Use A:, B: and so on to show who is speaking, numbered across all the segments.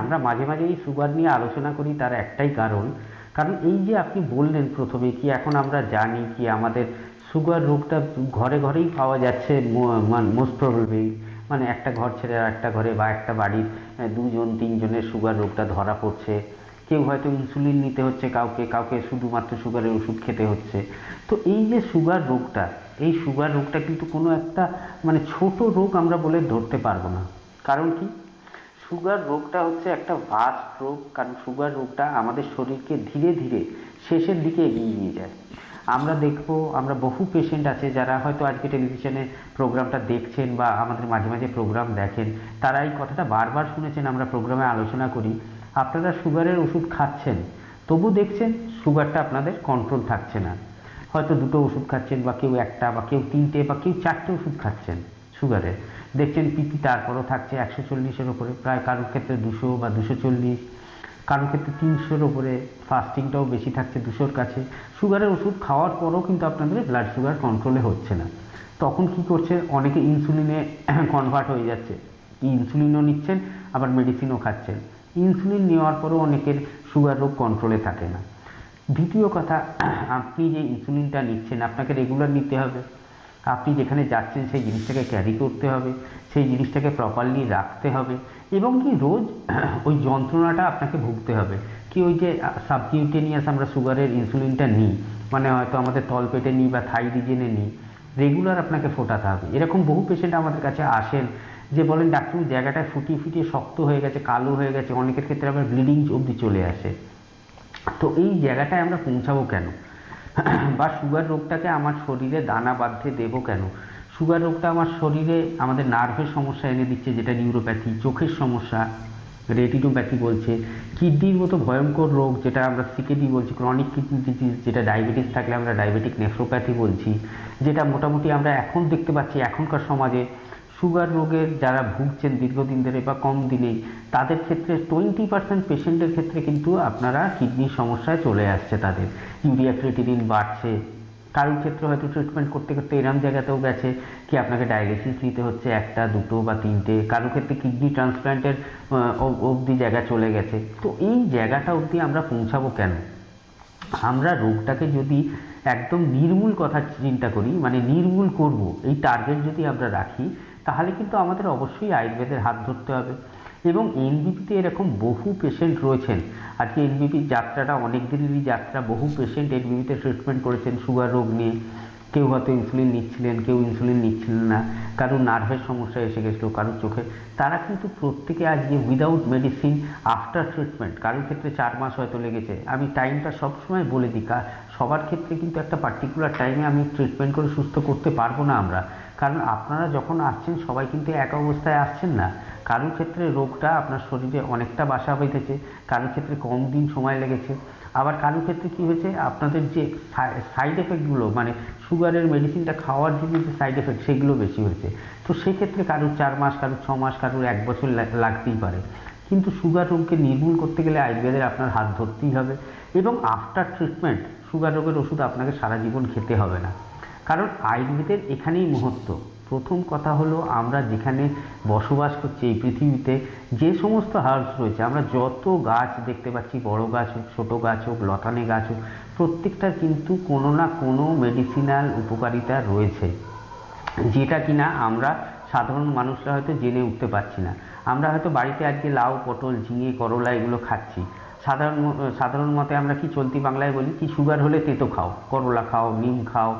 A: আমরা মাঝে মাঝে এই সুগার নিয়ে আলোচনা করি, তার একটাই কারণ। কারণ এই যে আপনি বললেন প্রথমে কি এখন আমরা জানি কি আমাদের সুগার রোগটা ঘরে ঘরেই পাওয়া যাচ্ছে মোস্ট প্রবলি মানে একটা ঘর ছেড়ে আর একটা ঘরে বা একটা বাড়ির দুজন, তিনজনের সুগার রোগটা ধরা পড়ছে। কেউ হয়তো ইনসুলিন নিতে হচ্ছে কাউকে কাউকে শুধুমাত্র সুগারের ওষুধ খেতে হচ্ছে। তো এই যে সুগার রোগটা, এই সুগার রোগটা কিন্তু কোনো একটা মানে ছোট রোগ আমরা বলে ধরতে পারব না। কারণ কি? সুগার রোগটা হচ্ছে একটা ভাস্ট রোগ, কারণ সুগার রোগটা আমাদের শরীরকে ধীরে ধীরে শেষের দিকে এগিয়ে নিয়ে যায়। আমরা দেখব, আমরা বহু পেশেন্ট আছে যারা হয়তো আজকে টেলিভিশনে প্রোগ্রামটা দেখছেন বা আমাদের মাঝে মাঝে প্রোগ্রাম দেখেন। তারা এই কথাটা বারবার শুনেছেন, আমরা প্রোগ্রামে আলোচনা করি। আপনারা সুগারের ওষুধ খাচ্ছেন, তবু দেখছেন সুগারটা আপনাদের কন্ট্রোল থাকছে না। হয়তো দুটো ওষুধ খাচ্ছেন বা কেউ একটা বা কেউ তিনটে বা কেউ চারটে ওষুধ খাচ্ছেন। সুগারের দেখছেন পিপি তারপরও থাকছে একশো চল্লিশের ওপরে। প্রায় কারোর ক্ষেত্রে দুশো বা দুশো চল্লিশ। কারোর ক্ষেত্রে তিনশোর ওপরে। ফাস্টিংটাও বেশি থাকছে দুশোর কাছে। সুগারের ওষুধ খাওয়ার পরও কিন্তু আপনাদের ব্লাড সুগার কন্ট্রোলে হচ্ছে না। তখন কি করছে অনেকে ইনসুলিনে কনভার্ট হয়ে যাচ্ছে। ইনসুলিনও নিচ্ছেন, আবার মেডিসিনও খাচ্ছেন। ইনসুলিন নেওয়ার পরও অনেকের সুগার রোগ কন্ট্রোলে থাকে না। দ্বিতীয় কথা, আপনি যে ইনসুলিনটা নিচ্ছেন, আপনাকে রেগুলার নিতে হবে। আপনি যেখানে যাচ্ছেন সেই জিনিসটাকে ক্যারি করতে হবে, সেই জিনিসটাকে প্রপারলি রাখতে হবে এবং কি রোজ ওই যন্ত্রণাটা আপনাকে ভুগতে হবে। কি ওই যে সাবকিউটেনিয়াস আমরা সুগারের ইনসুলিনটা নিই মানে হয়তো আমাদের তলপেটে নিই বা থাই রিজেনে নিই রেগুলার আপনাকে ফোটাতে হবে। এরকম বহু পেশেন্ট আমাদের কাছে আসেন যে বলেন, ডাক্তার জায়গাটা ফুটিয়ে ফুটিয়ে শক্ত হয়ে গেছে, কালো হয়ে গেছে, অনেকের ক্ষেত্রে আবার ব্লিডিং অবধি চলে আসে। তো এই জায়গাটায় আমরা পৌঁছাবো কেন? বা সুগার রোগটাকে আমার শরীরে দানা বাঁধতে দেবো কেন? সুগার রোগটা আমার শরীরে আমাদের নার্ভের সমস্যা এনে দিচ্ছে, যেটা নিউরোপ্যাথি, চোখের সমস্যা, রেটিনোপ্যাথি বলছে, কিডনির মতো ভয়ঙ্কর রোগ যেটা আমরা সিকেডি বলছি ক্রনিক কিডনি ডিজিজ যেটা ডায়াবেটিস থাকলে আমরা ডায়াবেটিক নেফ্রোপ্যাথি বলছি, যেটা মোটামুটি আমরা এখন দেখতে পাচ্ছি এখনকার সমাজে সুগার রোগের যারা ভুগছেন দীর্ঘদিন ধরে বা কম দিনেই, তাদের ক্ষেত্রে টোয়েন্টি পার্সেন্ট পেশেন্টের ক্ষেত্রে কিন্তু আপনারা কিডনির সমস্যায় চলে আসছে তাদের। ইউরিয়া ক্রিটিনিন বাড়ছে। কারোর ক্ষেত্রে হয়তো ট্রিটমেন্ট করতে করতে এরম জায়গাতেও গেছে কি আপনাকে ডায়ালিসিস নিতে হচ্ছে একটা, দুটো বা তিনটে। কারও ক্ষেত্রে কিডনি ট্রান্সপ্ল্যান্টের অবধি জায়গা চলে গেছে। তো এই জায়গাটা অবধি আমরা পৌঁছাবো কেন? আমরা রোগটাকে যদি একদম নির্মূল কথা চিন্তা করি মানে নির্মূল করব, এই টার্গেট যদি আমরা রাখি তাহলে কিন্তু আমাদের অবশ্যই আয়ুর্বেদের হাত ধরতে হবে। এবং এনবিপিতে এরকম বহু পেশেন্ট রয়েছেন। আজকে এনবিপির যাত্রাটা অনেক দিনেরই যাত্রা। বহু পেশেন্ট এনবিপিতে ট্রিটমেন্ট করেছেন সুগার রোগ নিয়ে। কেউ হয়তো ইনসুলিন নিচ্ছিলেন, কেউ ইনসুলিন নিচ্ছিলেন না। কারোর নার্ভের সমস্যা এসে গেছিল কারোর চোখে। তারা কিন্তু প্রত্যেকে আজকে উইদাউট মেডিসিন আফটার ট্রিটমেন্ট কারোর ক্ষেত্রে চার মাস হয়তো লেগেছে। আমি টাইমটা সবসময় বলে দিই সবার ক্ষেত্রে কিন্তু একটা পার্টিকুলার টাইমে আমি ট্রিটমেন্ট করে সুস্থ করতে পারব না আমরা। কারণ আপনারা যখন আসছেন, সবাই কিন্তু এক অবস্থায় আসছেন না। কারোর ক্ষেত্রে রোগটা আপনার শরীরে অনেকটা বাসা বেঁধেছে, কারোর ক্ষেত্রে কম দিন সময় লেগেছে। আবার কারোর ক্ষেত্রে কী হয়েছে, আপনাদের যে সাইড এফেক্টগুলো মানে সুগারের মেডিসিনটা খাওয়ার জন্য যে সাইড এফেক্ট সেগুলো বেশি হয়েছে। তো সেক্ষেত্রে কারোর চার মাস, কারোর ছ মাস, কারোর এক বছর লাগ- লাগতেই পারে। কিন্তু সুগার রোগকে নির্মূল করতে গেলে আয়ুর্বেদের আপনার হাত ধরতেই হবে এবং আফটার ট্রিটমেন্ট সুগার রোগের ওষুধ আপনাকে সারা জীবন খেতে হবে না। কারণ আয়ুর্বেদের এখানেই মহত্ব। প্রথম কথা হলো আমরা যেখানে বসবাস করছি এই পৃথিবীতে, যে সমস্ত হার্বস রয়েছে, আমরা যত গাছ দেখতে পাচ্ছি, বড় গাছ হোক, ছোটো গাছ হোক, লতানে গাছ হোক প্রত্যেকটার কিন্তু কোনো না কোনো মেডিসিনাল উপকারিতা রয়েছে। যেটা কিনা আমরা সাধারণ মানুষরা হয়তো জেনে উঠতে পারছি না। আমরা হয়তো বাড়িতে আজকে লাউ, পটল, ঝিঙে, করলা এগুলো খাচ্ছি। সাধারণ সাধারণ মতে আমরা কি চলতি বাংলায় বলি? কি সুগার হলে তেতো খাও, করলা খাও, নিম খাও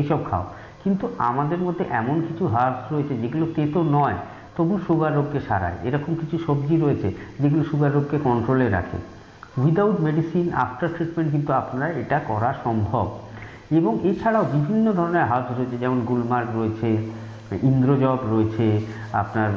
A: এইসব খাও। কিন্তু আমাদের মধ্যে এমন কিছু হার্বস রয়েছে যেগুলো তেতো নয়, তবু সুগার রোগকে সারায়। এরকম কিছু সবজি রয়েছে যেগুলো সুগার রোগকে কন্ট্রোলে রাখে। উইদাউট মেডিসিন আফটার ট্রিটমেন্ট কিন্তু আপনার এটা করা সম্ভব। এবং এছাড়াও বিভিন্ন ধরনের হার্বস রয়েছে, যেমন গুলমার্গ রয়েছে ইন্দ্রজব রয়েছে, আপনার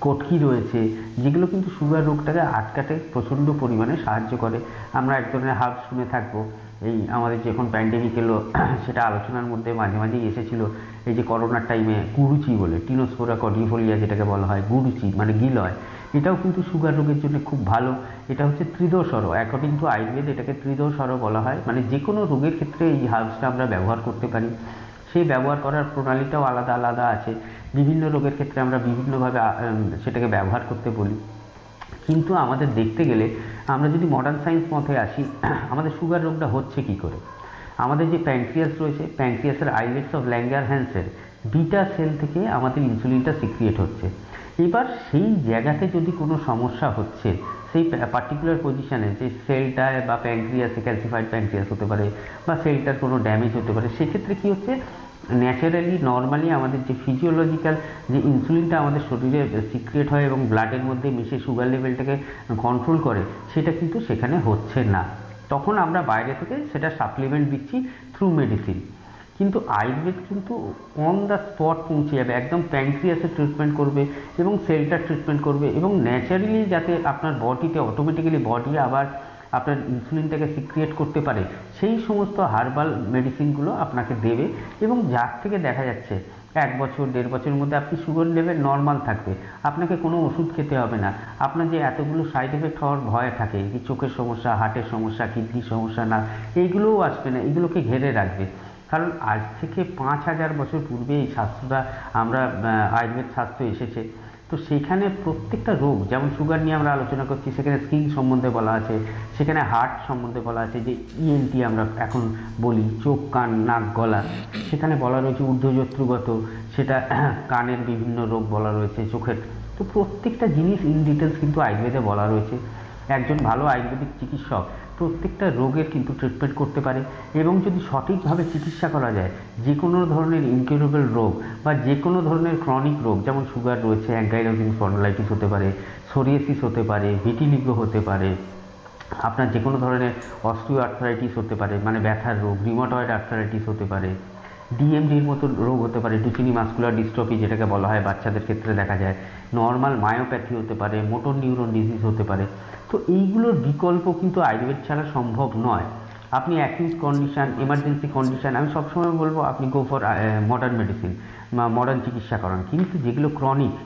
A: কটকি রয়েছে, যেগুলো কিন্তু সুগার রোগটাকে আটকাতে প্রচণ্ড পরিমাণে সাহায্য করে। আমরা এক ধরনের হার্বস শুনে থাকব। এই আমাদের যখন প্যান্ডেমিক এলো, সেটা আলোচনার মধ্যে মাঝে মাঝেই এসেছিল। এই যে করোনার টাইমে গুরুচি বলে টিনোস্পোরা কডিফোলিয়া যেটাকে বলা হয়, গুরুচি মানে গিলয়, এটাও কিন্তু সুগার রোগের জন্য খুব ভালো। এটা হচ্ছে ত্রিদোষর অ্যাকর্ডিং টু আয়ুর্বেদ এটাকে ত্রিদোষর বলা হয়। মানে যে কোনো রোগের ক্ষেত্রে এই হার্বসটা আমরা ব্যবহার করতে পারি। সেই ব্যবহার করার প্রণালীটাও আলাদা আলাদা আছে। বিভিন্ন রোগের ক্ষেত্রে আমরা বিভিন্নভাবে সেটাকে ব্যবহার করতে বলি। কিন্তু আমাদের দেখতে গেলে, আমরা যদি মডার্ন সায়েন্স মতে আসি, আমাদের সুগার রোগটা হচ্ছে কি করে? আমাদের যে প্যানক্রিয়াস রয়েছে প্যানক্রিয়াসের আইলেটস অফ ল্যাঙ্গার হ্যান্সের বিটা সেল থেকে আমাদের ইনসুলিনটা সিক্রিয়েট হচ্ছে। এবার সেই জায়গাতে যদি কোনো সমস্যা হচ্ছে, সেই পার্টিকুলার পজিশানে যে সেলটায় বা প্যানক্রিয়াসে ক্যালসিফাইড প্যানক্রিয়াস হতে পারে বা সেলটার কোনো ড্যামেজ হতে পারে, সেক্ষেত্রে কী হচ্ছে? ন্যাচারালি নর্মালি আমাদের যে ফিজিওলজিক্যাল যে ইনসুলিনটা আমাদের শরীরে সিক্রিয়েট হয় এবং ব্লাডের মধ্যে মিশে সুগার লেভেলটাকে কন্ট্রোল করে, সেটা কিন্তু সেখানে হচ্ছে না। তখন আমরা বাইরে থেকে সেটা সাপ্লিমেন্ট দিচ্ছি থ্রু মেডিসিন কিন্তু আয়ুর্বেদ কিন্তু অন দ্য স্পট পৌঁছে যাবে, একদম প্যানক্রিয়াসে ট্রিটমেন্ট করবে এবং সেলটা ট্রিটমেন্ট করবে এবং ন্যাচারালি যাতে আপনার বডিতে অটোমেটিক্যালি বডি আবার আপনার ইনসুলিনটাকে সিক্রিয়েট করতে পারে, সেই সমস্ত হার্বাল মেডিসিনগুলো আপনাকে দেবে এবং যার থেকে দেখা যাচ্ছে এক বছর, দেড় বছরের মধ্যে আপনি সুগার লেভেল নর্মাল থাকবে, আপনাকে কোনো ওষুধ খেতে হবে না, আপনার যে এতগুলো সাইড এফেক্ট হওয়ার ভয় থাকে চোখের সমস্যা, হার্টের সমস্যা কিডনির সমস্যা না, এইগুলোও আসবে না এগুলোকে ঘেরে রাখবে। কারণ আজ থেকে পাঁচ হাজার বছর পূর্বে এই শাস্ত্রটা আমরা আয়ুর্বেদ শাস্ত্র এসেছে। তো সেখানে প্রত্যেকটা রোগ, যেমন সুগার নিয়ে আমরা আলোচনা করছি, সেখানে স্কিন সম্বন্ধে বলা আছে, সেখানে হার্ট সম্বন্ধে বলা আছে, যে ইএনটি আমরা এখন বলি, চোখ, কান, নাক, গলা। সেখানে বলা রয়েছে ঊর্ধ্বযত্রুগত, সেটা কানের বিভিন্ন রোগ বলা রয়েছে, চোখের। তো প্রত্যেকটা জিনিস ইন ডিটেলস কিন্তু আয়ুর্বেদে বলা রয়েছে। একজন ভালো আয়ুর্বেদিক চিকিৎসক প্রত্যেকটা রোগের কিন্তু ট্রিটমেন্ট করতে পারে এবং যদি সঠিকভাবে চিকিৎসা করা যায় যে কোনো ধরনের ইনকিউরেবল রোগ বা যে কোনো ধরনের ক্রনিক রোগ, যেমন সুগার রয়েছে অ্যাঙ্গাইলোজিং স্পন্ডলাইটিস হতে পারে সোরিয়াসিস হতে পারে ভিটিলিগো হতে পারে, আপনার যে কোনো ধরনের অস্টিও আর্থারাইটিস হতে পারে মানে ব্যথার রোগ রিমোটয়েড আর্থারাইটিস হতে পারে ডিএমডির মতো রোগ হতে পারে ডুচিনি মাস্কুলার ডিস্ট্রফি যেটাকে বলা হয় বাচ্চাদের ক্ষেত্রে দেখা যায় নর্মাল মায়োপ্যাথি হতে পারে মোটর নিউরন ডিজিজ হতে পারে। তো এইগুলোর বিকল্প কিন্তু আয়ুর্বেদ ছাড়া সম্ভব নয়। আপনি অ্যাকিউট কন্ডিশান এমার্জেন্সি কন্ডিশান আমি সবসময় বলব আপনি go for modern medicine modern চিকিৎসা করান। কিন্তু যেগুলো ক্রনিক